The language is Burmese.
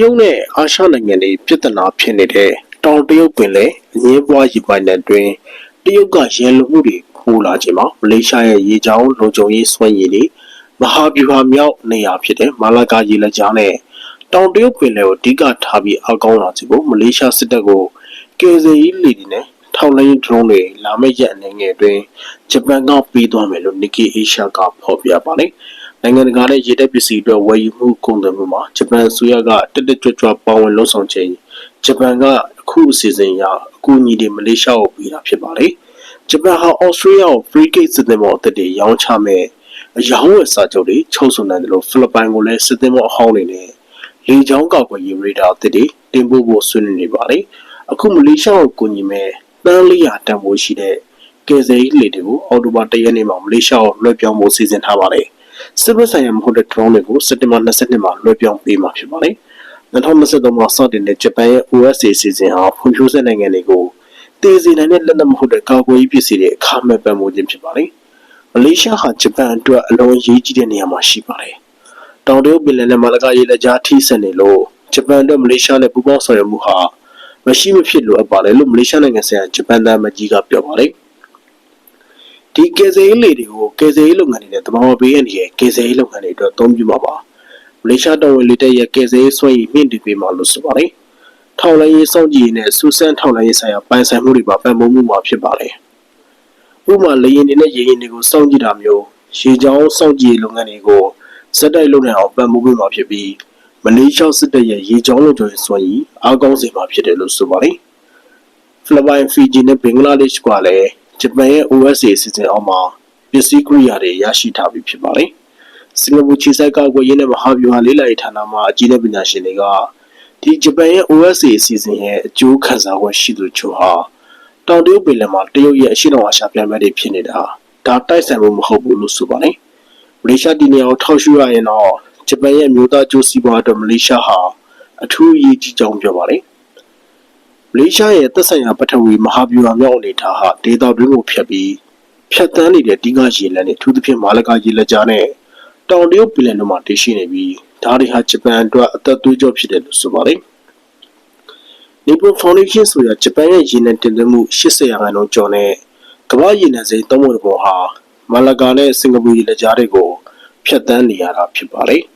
ရုတ်နဲ့အာရှနိုင်ငံတွေပြည်ထနာဖြစ်နေတဲ့တောင်တရုတ်ပင်လယ်အငင်းပွားရေပိုင်နယ်တွင်တရုတ်ကရန်လိုမှုတွေပိုလာခြင်းမှာမလေးရှားရဲ့ရေကြောင်းလုံခြုံရေးစွမ်းရည်တွေမဟာဗျူဟာမြောက်နေရာဖြစ်တဲ့မာလာကာရေလက်ကြားနဲ့တောင်တရုတ်ပင်လယ်ကိုအဓိကထားပြီးအကောင်းလာခြင်းကိုမလေးရှားစစ်တပ်ကိုကယ်ဆယ်ရေးလေတွေနဲ့ထောက်လိုင်းဒရုန်းတွေလာမယ့်ရက်အနေငယ်တွင်ဂျပန်ကပေးသွားမယ်လို့ Nikkei Asia ကဖော်ပြပါတယ်။ နိုင်ငံတကာနဲ့ရေတပ်ပစ္စည်းအတွက်ဝယ်ယူမှုကုန်သွယ်မှုမှာဂျပန်အစိုးရကတက်တက်ကြွကြွပါဝင်လှုပ်ဆောင်ခြင်းဂျပန်ကအခုအစီအစဉ်အရအကူအညီတွေမလေးရှားကိုပေးတာဖြစ်ပါတယ်။ဂျပန်ဟာဩစတြေးလျကို free gate စစ်သင်္ဘောအသစ်တွေရောင်းချမဲ့အယောင်းဝယ်စာချုပ်တွေချုပ်ဆိုနိုင်တယ်လို့ဖိလစ်ပိုင်ကိုလည်းစစ်သင်္ဘောအဟောင်းတွေနဲ့လေကြောင်းကောက်ွယ်ရေးရေဒါအသစ်တွေတင်ပို့ဖို့ဆွေးနွေးနေပါတယ်။အခုမလေးရှားကိုကူညီမဲ့တန်းလျာတန်ဖိုးရှိတဲ့ကယ်ဆယ်ရေးလေတွေကိုအော်တိုဘာ၁ရက်နေ့မှာမလေးရှားကိုလွှဲပြောင်းဖို့စီစဉ်ထားပါတယ်။ စစ်ဘက်ဆိုင်ရာမဟုတ်တဲ့ drone တွေကိုစက်တင်ဘာ22မှာလွှဲပြောင်းပေးမှာဖြစ်ပါတယ်။2023မှာစတင်တဲ့ဂျပန်ရဲ့ OSA စီစဉ်ဟာဖွံ့ဖြိုးဆဲနိုင်ငံတွေကိုတည်စီနိုင်တဲ့လက်နက်မဟုတ်တဲ့ကာကွယ်ရေးပစ္စည်းတွေအခမဲ့ပံ့ပိုးခြင်းဖြစ်ပါတယ်။မလေးရှားဟာဂျပန်အတွက်အလွန်အရေးကြီးတဲ့နေရာမှာရှိပါတယ်။တောင်တရုတ်ပင်လယ်နဲ့မာလကာရေလက်ကြားထိစပ်နေလို့ဂျပန်အတွက်မလေးရှားနဲ့ပူးပေါင်းဆောင်ရွက်မှုဟာမရှိမဖြစ်လိုအပ်ပါတယ်လို့မလေးရှားနိုင်ငံဆိုင်ရာဂျပန်သားမကြီးကပြောပါတယ်။ ဒီကယ်ဆယ်ရေးလေတွေကိုကယ်ဆယ်ရေးလုပ်ငန်းတွေနဲ့တဘာဝပေးရတဲ့ကယ်ဆယ်ရေးလုပ်ငန်းတွေအတွက်အသုံးပြုမှာပါ။မလေးရှားတော်ဝင်လေတပ်ရဲ့ကယ်ဆယ်ရေးစွမ်းရည်မြင့်တင်ပေးမှာလို့ဆိုပါတယ်။ထောက်လိုင်းရေးစောင့်ကြည့်ရေးနဲ့စူးစမ်းထောက်လိုင်းရေးဆိုင်ရာပိုင်ဆိုင်မှုတွေပါပံ့ပိုးမှုမှာဖြစ်ပါတယ်။ဥပမာလေယာဉ်တွေနဲ့ရေယာဉ်တွေကိုစောင့်ကြည့်တာမျိုးရေကြောင်းစောင့်ကြည့်ရေးလုပ်ငန်းတွေကိုစက်တိုက်လုပ်နိုင်အောင်ပံ့ပိုးပေးမှာဖြစ်ပြီးမလေးရှားစစ်တပ်ရဲ့ရေကြောင်းလုံခြုံရေးစွမ်းရည်အားကောင်းစေမှာဖြစ်တယ်လို့ဆိုပါတယ်။ဖိလစ်ပိုင်ဖီဂျီနဲ့ဘင်္ဂလားဒေ့ရှ်ကလည်း ဂျပန်ရဲ့ OSA အစီအစဉ်အောက်မှာပစ္စည်းကိရိယာတွေရရှိထားပြီးဖြစ်ပါတယ်။စင်ကာပူခြေစိုက်ကောက်ွယ်ရေးနဲ့မဟာဗျူဟာလေးလာရေးဌာနမှအကြီးအကဲပညာရှင်တွေကဒီဂျပန်ရဲ့ OSA အစီအစဉ်ရဲ့အကျိုးခံစား권ရှိသူချို့ဟာတောင်တရုတ်ပင်လယ်မှာတရုတ်ရဲ့အရှေ့တောင်အာရှပြန်ဘက်တွေဖြစ်နေတာဒါတိုက်ဆိုင်မှုမဟုတ်ဘူးလို့ဆိုပါတယ်။မလေးရှားဒီနေရာကိုထောက်ရှုရရင်တော့ဂျပန်ရဲ့မျိုးသားကျိုးစီးပွားအတွက်မလေးရှားဟာအထူးအရေးကြီးကြောင်းပြောပါတယ်။ မလေးရှားရဲ့သက်ဆိုင်ရာပထဝီမဟာဗျူဟာမြောက်အနေထားဟာဒေတာတွင်းကိုဖျက်ပြီးဖြတ်တန်းနေတဲ့ဒီကရေလမ်းတွေအထူးသဖြင့်မာလကာရေလက်ကြားနဲ့တောင်တရုတ်ပင်လယ်တို့မှာတည်ရှိနေပြီးဒါတွေဟာဂျပန်အတွက်အသက်သွေးကြောဖြစ်တယ်လို့ဆိုပါတယ်။ Nippon Foundation ဆိုရာဂျပန်ရဲ့ရေနံတင်သွင်းမှု80ရာခိုင်နှုန်းကျော်နဲ့ကမ္ဘာရေနံစိမ်းသုံးပုံတစ်ပုံဟာမာလကာနဲ့စင်ကာပူရေလက်ကြားတွေကိုဖြတ်တန်းနေရတာဖြစ်ပါတယ်။